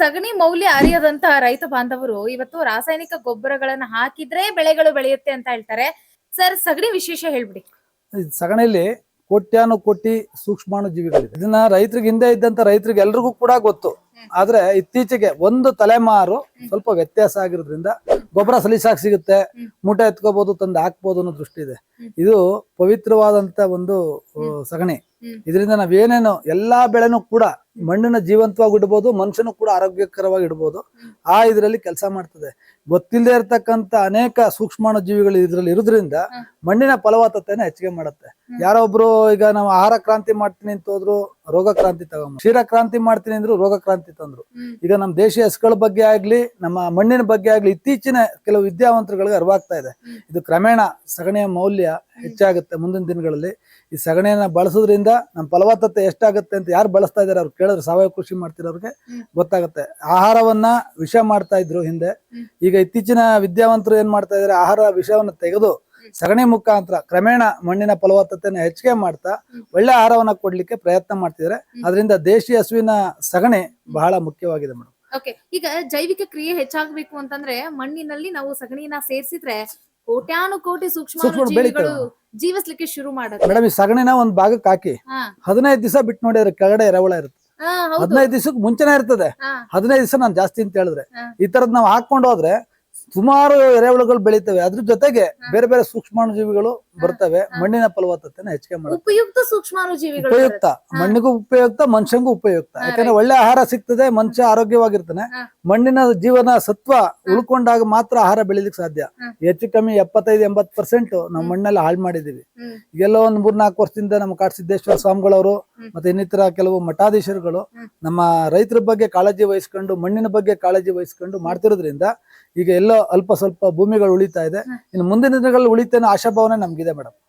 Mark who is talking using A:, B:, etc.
A: ಸಗಣಿ ಮೌಲ್ಯ ಅರಿಯದಂತ ರೈತ ಬಾಂಧವರು ಇವತ್ತು ರಾಸಾಯನಿಕ ಗೊಬ್ಬರಗಳನ್ನ ಹಾಕಿದ್ರೆ ಬೆಳೆಗಳು ಬೆಳೆಯುತ್ತೆ ಅಂತ ಹೇಳ್ತಾರೆ. ಸರ್, ಸಗಣಿ ವಿಶೇಷ ಹೇಳ್ಬಿಡಿ.
B: ಸಗಣಿಲಿ ಕೋಟ್ಯಾನು ಕೋಟಿ ಸೂಕ್ಷ್ಮಾಣು ಜೀವಿಗಳಿದೆ ಇದನ್ನ ರೈತರಿಗೆ ಹಿಂದೆ ಇದ್ದಂತ ರೈತರಿಗೆ ಎಲ್ರಿಗೂ ಕೂಡ ಗೊತ್ತು. ಆದ್ರೆ ಇತ್ತೀಚೆಗೆ ಒಂದು ತಲೆಮಾರು ಸ್ವಲ್ಪ ವ್ಯತ್ಯಾಸ ಆಗಿರೋದ್ರಿಂದ ಗೊಬ್ಬರ ಸಲೀಸಾಗಿ ಸಿಗುತ್ತೆ. ಮೂಟೆ ಎತ್ಕೋಬಹುದು ತಂದು ಹಾಕ್ಬೋದು ಅನ್ನೋ ದೃಷ್ಟಿ ಇದೆ ಇದು ಪವಿತ್ರವಾದಂತ ಒಂದು ಸಗಣಿ. ಇದರಿಂದ ನಾವೇನೇನು ಎಲ್ಲಾ ಬೆಳೆನೂ ಕೂಡ ಮಣ್ಣಿನ ಜೀವಂತವಾಗಿ ಇಡ್ಬೋದು, ಮನುಷ್ಯನು ಕೂಡ ಆರೋಗ್ಯಕರವಾಗಿ ಇಡ್ಬೋದು ಆ ಇದರಲ್ಲಿ ಕೆಲಸ ಮಾಡ್ತದೆ ಗೊತ್ತಿಲ್ಲದೆ ಇರತಕ್ಕಂತ ಅನೇಕ ಸೂಕ್ಷ್ಮಾಣು ಜೀವಿಗಳು ಇದ್ರಲ್ಲಿ ಇರೋದ್ರಿಂದ ಮಣ್ಣಿನ ಫಲವತ್ತತೆನ ಹೆಚ್ಚಿಗೆ ಮಾಡುತ್ತೆ ಯಾರೊಬ್ರು ಈಗ ನಾವು ಆಹಾರ ಕ್ರಾಂತಿ ಮಾಡ್ತೀನಿ ಅಂತ ಹೋದ್ರು ರೋಗ ಕ್ರಾಂತಿ ಕ್ಷೀರಕ್ರಾಂತಿ ಕ್ಷೀರ ಕ್ರಾಂತಿ ಮಾಡ್ತೀನಿ ಅಂದ್ರು ರೋಗ ಕ್ರಾಂತಿ ತಂದ್ರು ಈಗ ನಮ್ಮ ದೇಶೀಯ ಹಸುಗಳ ಬಗ್ಗೆ ಆಗ್ಲಿ ನಮ್ಮ ಮಣ್ಣಿನ ಬಗ್ಗೆ ಆಗ್ಲಿ ಇತ್ತೀಚಿನ ಕೆಲವು ವಿದ್ಯಾವಂತರುಗಳಿಗೆ ಅರಿವಾಗ್ತಾ ಇದೆ. ಇದು ಕ್ರಮೇಣ ಸಗಣಿಯ ಮೌಲ್ಯ ಹೆಚ್ಚಾಗುತ್ತೆ ಮುಂದಿನ ದಿನಗಳಲ್ಲಿ. ಈ ಸಗಣಿಯನ್ನ ಬಳಸೋದ್ರಿಂದ ನಮ್ಮ ಫಲವತ್ತತೆ ಎಷ್ಟಾಗುತ್ತೆ ಅಂತ ಯಾರು ಬಳಸ್ತಾ ಇದಾರೆ ಅವ್ರು ಕೇಳಿದ್ರೆ ಸಾವಯವ ಕೃಷಿ ಮಾಡ್ತಿರೋರಿಗೆ. ಗೊತ್ತಾಗುತ್ತೆ. ಆಹಾರವನ್ನ ವಿಷ ಮಾಡ್ತಾ ಇದ್ರು ಹಿಂದೆ. ಈಗ ಇತ್ತೀಚಿನ ವಿದ್ಯಾವಂತರು ಏನ್ ಮಾಡ್ತಾ ಇದಾರೆ? ಆಹಾರ ವಿಷವನ್ನ ತೆಗೆದು. ಸಗಣಿ ಮುಖಾಂತರ ಕ್ರಮೇಣ ಮಣ್ಣಿನ ಫಲವತ್ತತೆನ ಹೆಚ್ಚಿಗೆ ಮಾಡ್ತಾ ಒಳ್ಳೆ ಆಹಾರವನ್ನ ಕೊಡ್ಲಿಕ್ಕೆ ಪ್ರಯತ್ನ ಮಾಡ್ತಿದ್ದಾರೆ. ಅದರಿಂದ ದೇಶಿ ಹಸುವಿನ ಸಗಣಿ ಬಹಳ ಮುಖ್ಯವಾಗಿದೆ ಮೇಡಮ್
A: ಓಕೆ ಈಗ ಜೈವಿಕ ಕ್ರಿಯೆ ಹೆಚ್ಚಾಗಬೇಕು ಅಂತಂದ್ರೆ ಮಣ್ಣಿನಲ್ಲಿ ನಾವು ಸಗಣಿನ ಸೇರಿಸಿದ್ರೆ ಕೋಟ್ಯಾನು ಕೋಟಿ ಸೂಕ್ಷ್ಮ ಜೀವಿಸ್ಲಿಕ್ಕೆ ಶುರು ಮಾಡುತ್ತೆ.
B: ಮೇಡಮ್ ಈ ಸಗಣಿನ ಒಂದ್ ಭಾಗಕ್ಕೆ ಹಾಕಿ ಹದಿನೈದು ದಿವಸ ಬಿಟ್ಟು ನೋಡಿದ್ರೆ ಕೆಳಗಡೆ ಎರವಳ ಇರುತ್ತೆ. ಹದಿನೈದು ದಿವಸಕ್ಕೆ ಮುಂಚೆನೆ ಇರ್ತದೆ. ಹದಿನೈದು ದಿವಸ ನಾನು ಜಾಸ್ತಿ ಅಂತ ಹೇಳಿದ್ರೆ ಈ ತರದ್ ನಾವು ಹಾಕೊಂಡು ಹೋದ್ರೆ ಸುಮಾರು ಎರೆಹುಳುಗಳು ಬೆಳಿತವೆ. ಅದ್ರ ಜೊತೆಗೆ ಬೇರೆ ಬೇರೆ ಸೂಕ್ಷ್ಮಾಣು ಜೀವಿಗಳು ಬರ್ತವೆ. ಮಣ್ಣಿನ ಫಲವತ್ತತೆನ ಹೆಚ್ಚಿಗೆ ಮಾಡುತ್ತೆ.
A: ಉಪಯುಕ್ತ ಸೂಕ್ಷ್ಮಾಣು ಜೀವಿಗಳು
B: ಉಪಯುಕ್ತ ಮಣ್ಣಿಗೂ ಉಪಯುಕ್ತ ಮನುಷ್ಯಂಗೂ ಉಪಯುಕ್ತ. ಯಾಕಂದ್ರೆ ಒಳ್ಳೆ ಆಹಾರ ಸಿಗ್ತದೆ ಮನುಷ್ಯ ಆರೋಗ್ಯವಾಗಿರ್ತಾನೆ. ಮಣ್ಣಿನ ಜೀವನ ಸತ್ವ ಉಳ್ಕೊಂಡಾಗ ಮಾತ್ರ ಆಹಾರ ಬೆಳಿಲಿಕ್ಕೆ ಸಾಧ್ಯ. ಹೆಚ್ಚು ಕಮ್ಮಿ ಎಪ್ಪತ್ತೈದು ಎಂಬತ್ ಪರ್ಸೆಂಟ್ ನಾವು ಮಣ್ಣೆಲ್ಲ ಹಾಳು ಮಾಡಿದೀವಿ. ಎಲ್ಲೋ ಒಂದ್ ಮೂರ್ನಾಲ್ಕು ವರ್ಷದಿಂದ ನಮ್ಮ ಕಾಡಸಿದ್ದೇಶ್ವರ ಸ್ವಾಮಿಗಳವರು
A: ಹ್ಮ್.
B: ಮತ್ತೆ ಇನ್ನಿತರ ಕೆಲವು ಮಠಾಧೀಶರುಗಳು ನಮ್ಮ ರೈತರ ಬಗ್ಗೆ ಕಾಳಜಿ ವಹಿಸ್ಕೊಂಡು ಮಣ್ಣಿನ ಬಗ್ಗೆ ಕಾಳಜಿ ವಹಿಸ್ಕೊಂಡು ಮಾಡ್ತಿರೋದ್ರಿಂದ ಈಗ ಎಲ್ಲೋ ಅಲ್ಪ ಸ್ವಲ್ಪ ಭೂಮಿಗಳು ಉಳಿತಾ ಇದೆ. ಇನ್ನು ಮುಂದಿನ ದಿನಗಳಲ್ಲಿ ಉಳಿತೇನೋ ಆಶಾಭಾವನೆ ನಮ್ಗಿದೆ. ಮೇಡಮ್.